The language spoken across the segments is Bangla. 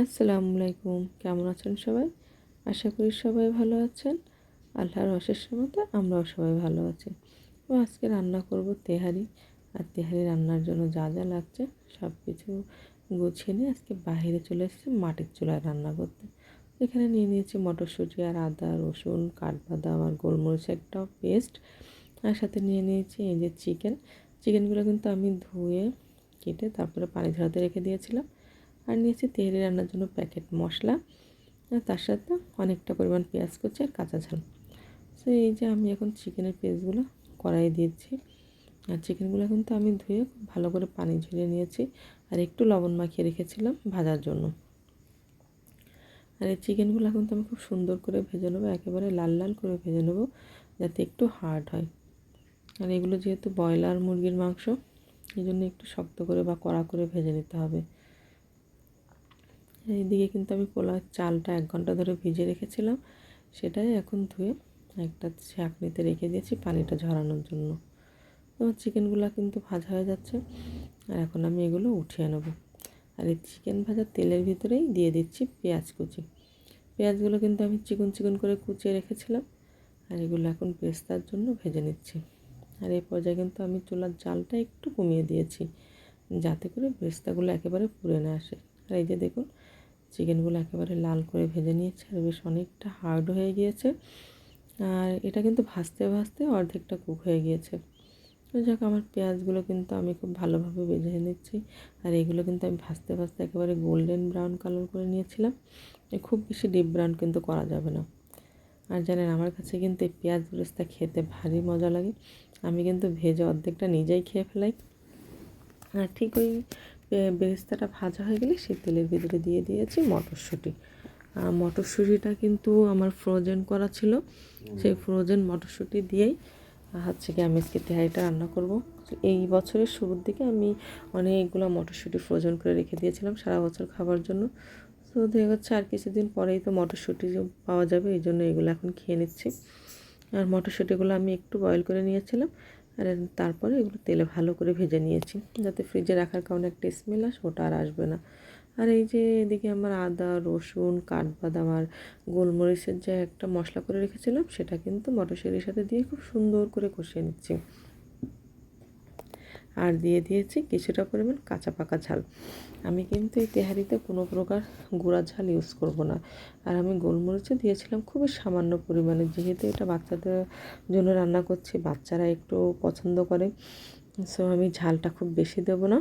আসসালামু আলাইকুম কেমন আছেন সবাই? আশা করি সবাই ভালো আছেন। আল্লাহর অশেষ মতো আমরাও সবাই ভালো আছি। তো আজকে রান্না করব তেহারি। আর তেহারি রান্নার জন্য যা যা লাগছে সব কিছু গুছিয়ে নিয়ে আজকে বাইরে চলে এসেছি মাটির চুলায় রান্না করতে। এখানে নিয়ে নিয়েছি মটরশুঁটি আর আদা, রসুন, কাঠবাদাম আর গোলমরিচ একটা পেস্ট। আর সাথে নিয়ে নিয়েছি এই যে চিকেন। চিকেনগুলো কিন্তু আমি ধুয়ে কেটে তারপরে পানি ঝরাতে রেখে দিয়েছিলাম। আর নিয়েছি তেহরি রান্নার জন্য প্যাকেট মশলা। আর তার সাথে অনেকটা পরিমাণ পেঁয়াজ কুচি আর কাঁচা ঝাল। সো এই যে আমি এখন চিকেনের পিসগুলো কড়াই দিয়েছি। আর চিকেনগুলো কিন্তু আমি ধুয়ে ভালো করে পানি ঝরিয়ে নিয়েছি। আর একটু লবণ মাখিয়ে রেখেছিলাম ভাজার জন্য। আর এই চিকেনগুলো কিন্তু আমি খুব সুন্দর করে ভেজে নেব, একেবারে লাল লাল করে ভেজে নেব, যাতে একটু হার্ড হয়। আর এগুলো যেহেতু ব্রয়লার মুরগির মাংস এই জন্য একটু শক্ত করে বা কড়া করে ভেজে নিতে হবে। এইদিকে কিন্তু আমি পোলাও চালটা এক ঘণ্টা ধরে ভিজে রেখেছিলাম। সেটাই এখন ধুয়ে একটা ছাঁকনিতে রেখে দিয়েছি পানিটা ঝরানোর জন্য। তো চিকেনগুলো কিন্তু ভাজা হয়ে যাচ্ছে। আর এখন আমি এগুলো উঠিয়ে নেব। আর এই চিকেন ভাজার তেলের ভিতরেই দিয়ে দিচ্ছি পেঁয়াজ কুচি। পেঁয়াজগুলো কিন্তু আমি চিকন চিকন করে কুচিয়ে রেখেছিলাম। আর এগুলো এখন পেস্তার জন্য ভেজে নিচ্ছি। আর এই পর্যায়ে কিন্তু আমি চুলার জালটা একটু কমিয়ে দিয়েছি, যাতে করে পেস্তাগুলো একেবারে পুড়ে না আসে। আর এই যে দেখুন চিকেনগুলো একেবারে লাল করে ভেজে নিয়েছে আর বেশ অনেকটা হার্ড হয়ে গিয়েছে। আর এটা কিন্তু ভাজতে ভাজতে অর্ধেকটা কুক হয়ে গিয়েছে। যাক, আমার পেঁয়াজগুলো কিন্তু আমি খুব ভালোভাবে ভেজে নিচ্ছি। আর এগুলো কিন্তু আমি ভাজতে ভাজতে একেবারে গোল্ডেন ব্রাউন কালার করে নিয়েছিলাম। খুব বেশি ডিপ ব্রাউন কিন্তু করা যাবে না। আর জানেন, আমার কাছে কিন্তু এই পেঁয়াজ বেরেস্তা খেতে ভারী মজা লাগে। আমি কিন্তু ভেজে অর্ধেকটা নিজেই খেয়ে ফেলাই। আর ঠিক ওই বেরেস্তাটা ভাজা হয়ে গেলে সেই তেলের ভিতরে দিয়ে দিয়েছি মটরশুঁটি। মটরশুঁটিটা কিন্তু আমার ফ্রোজেন করা ছিল। সেই ফ্রোজেন মটরশুঁটি দিয়েই হচ্ছে কি আমি আজকে তেহারিটা রান্না করব। এই বছরের শুরুর দিকে আমি অনেকগুলো মটরশুঁটি ফ্রোজেন করে রেখে দিয়েছিলাম সারা বছর খাবার জন্য। তো দেখা যাচ্ছে আর কিছুদিন পরেই তো মটরশুঁটি পাওয়া যাবে, এই জন্য এগুলো এখন খেয়ে নিচ্ছি। আর মটরশুঁটিগুলো আমি একটু বয়েল করে নিয়েছিলাম। আর তারপরে এগুলো তেলে ভালো করে ভেজে নিয়েছি, যাতে ফ্রিজে রাখার কারণে একটা স্মেল আসে, ওটা আর আসবে না। আর এই যে এদিকে আমার আদা, রসুন, কাঠবাদাম আর গোলমরিচের যে একটা মশলা করে রেখেছিলাম, সেটা কিন্তু মটরশুঁটির সাথে দিয়ে খুব সুন্দর করে কষিয়ে নিচ্ছি। আর দিয়ে দিয়েছি কিছুটা পরিমাণ কাঁচা পাকা ঝাল। আমি কিন্তু এই তেহারিতে কোনো প্রকার গুঁড়া ঝাল ইউজ করব না। আর আমি গোলমরিচও দিয়েছিলাম খুবই সামান্য পরিমাণে, যেহেতু এটা বাচ্চাদের জন্য রান্না করছি, বাচ্চারা একটু পছন্দ করে সো আমি ঝালটা খুব বেশি দেব না।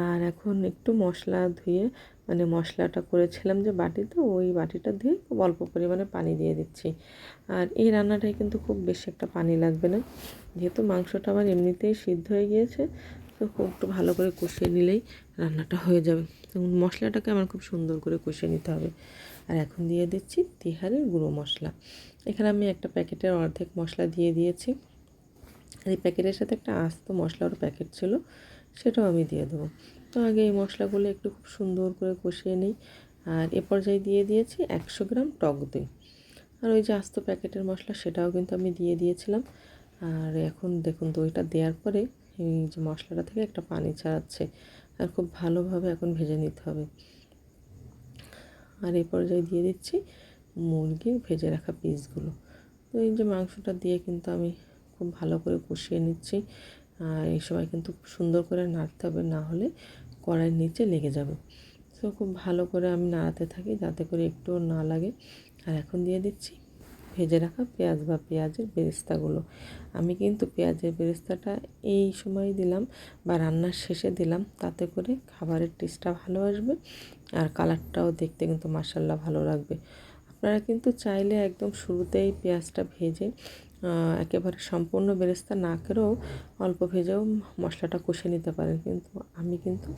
আর এখন একটু মশলা ধুয়ে মানে মশলাটা করেছিলাম যে বাটিতে, ওই বাটিটা ধুয়ে খুব অল্প পরিমাণে পানি দিয়ে দিচ্ছি। আর এই রান্নাটায় কিন্তু খুব বেশি একটা পানি লাগবে না। যেহেতু মাংসটা আমার এমনিতেই সিদ্ধ হয়ে গিয়েছে, তো খুব একটু ভালো করে কষিয়ে নিলেই রান্নাটা হয়ে যাবে। এবং মশলাটাকে আমার খুব সুন্দর করে কষিয়ে নিতে হবে। আর এখন দিয়ে দিচ্ছি তিহারের গুঁড়ো মশলা। এখানে আমি একটা প্যাকেটের অর্ধেক মশলা দিয়ে দিয়েছি। আর এই প্যাকেটের সাথে একটা আস্ত মশলার প্যাকেট ছিল। সেটাও আমি দিয়ে দেবো। তো আগে এই মশলাগুলো একটু খুব সুন্দর করে কষিয়ে নিই। আর এ পর্যায়ে দিয়ে দিয়েছি একশো গ্রাম টক দই। আর ওই যে আস্ত প্যাকেটের মশলা সেটাও কিন্তু আমি দিয়ে দিয়েছিলাম। আর এখন দেখুন দইটা দেওয়ার পরে এই যে মশলাটা থেকে একটা পানি ছাড়াচ্ছে। আর খুব ভালোভাবে এখন ভেজে নিতে হবে। আর এ পর্যায়ে দিয়ে দিচ্ছি মুরগির ভেজে রাখা পিসগুলো। তো এই যে মাংসটা দিয়ে কিন্তু আমি খুব ভালো করে কষিয়ে নিচ্ছি। এই সময় কিন্তু সুন্দর করে নাড়তে হবে, না হলে কড়াইয়ের নিচে লেগে যাবে। তো খুব ভালো করে আমি নাড়াতে থাকি যাতে করে একটুও না লাগে। আর এখন দিয়ে দিচ্ছি ভেজে রাখা পেঁয়াজ বা পেঁয়াজের বেরেস্তাগুলো। আমি কিন্তু পেঁয়াজের বেরেস্তাটা এই সময় দিলাম বা রান্নার শেষে দিলাম, তাতে করে খাবারের টেস্টটা ভালো আসবে আর কালারটাও দেখতে কিন্তু মাসাল্লা ভালো লাগবে। আপনারা কিন্তু চাইলে একদম শুরুতেই পেঁয়াজটা ভেজে একেবারে সম্পূর্ণ বেরেস্তা না করেও অল্প ভেজেও মশলাটা কষে নিতে পারেন। কিন্তু আমি কিন্তু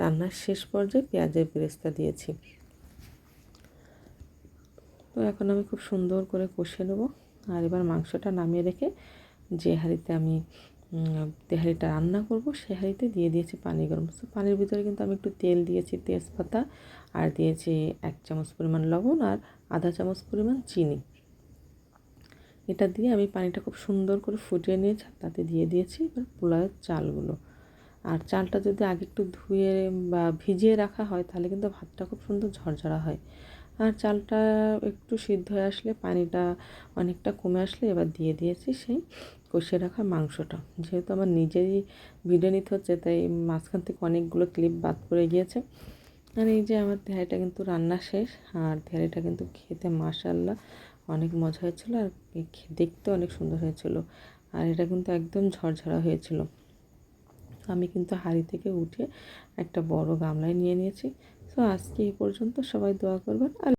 রান্নার শেষ পর্যায়ে পেঁয়াজের বেরেস্তা দিয়েছি। তো এখন আমি খুব সুন্দর করে কষে নেব। আর এবার মাংসটা নামিয়ে রেখে যে হাঁড়িতে আমি তেহারিটা রান্না করব সে হাঁড়িতে দিয়ে দিয়েছি পানি গরম তো পানির ভিতরে কিন্তু আমি একটু তেল দিয়েছি, তেজপাতা, আর দিয়েছি এক চামচ পরিমাণ লবণ আর আধা চামচ পরিমাণ চিনি। এটা দিয়ে আমি পানিটা খুব সুন্দর করে ফুটিয়ে নিয়েছি তাতে দিয়ে দিয়েছি এবার পোলাওয়ের চালগুলো। আর চালটা যদি আগে একটু ধুয়ে বা ভিজিয়ে রাখা হয়, তাহলে কিন্তু ভাতটা খুব সুন্দর ঝরঝরা হয়। আর চালটা একটু সিদ্ধ হয়ে আসলে পানিটা অনেকটা কমে আসলে এবার দিয়ে দিয়েছি সেই কষিয়ে রাখা মাংসটা। যেহেতু আমার নিজেরই ভিডিও নিতে হচ্ছে, তাই মাঝখান থেকে অনেকগুলো ক্লিপ বাদ পড়ে গিয়েছে। আর এই যে আমার তেহারিটা কিন্তু রান্না শেষ, আর তেহারিটা কিন্তু খেতে মাসাল্লাহ অনেক মজা হয়েছিল আর দেখতে অনেক সুন্দর হয়েছিল। আর এটা কিন্তু একদম ঝরঝরা হয়েছিল। আমি কিন্তু হাড়ি থেকে উঠে একটা বড় গামলায় নিয়ে নিয়েছি। তো আজকে এই পর্যন্ত সবাই দোয়া করবেন। আর